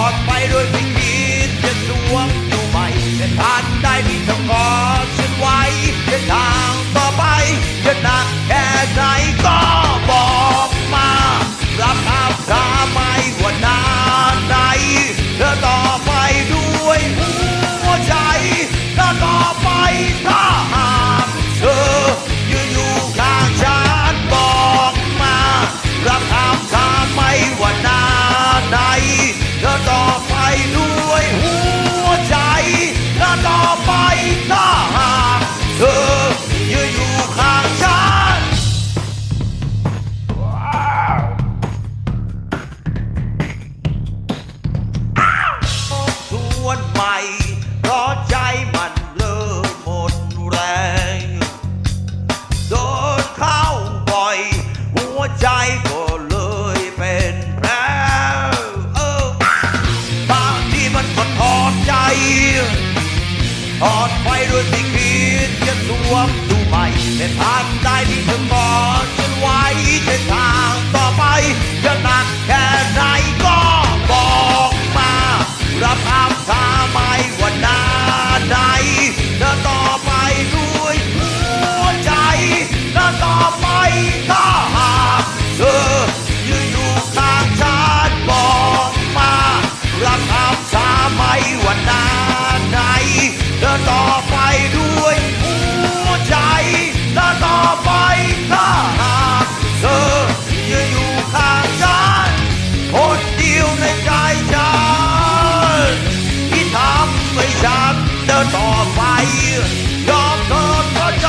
อดไปด้วยวิธีจะสวมอยู่ใหม่จะทานได้ที่ต้กอดฉันไว้จะทางต่อไปจะนักแค่ไหนก็บอกมา รับทราบไม่ว่านาไหเธอต่อไปด้วยหัวใจเธอต่อไปท่า คอยรู้ที่คิดจะสวมดูใหม่แต่ทางใดที่เธอมองฉันไว้เช่นทาง เดินต่อไปยอมทนเพราใจ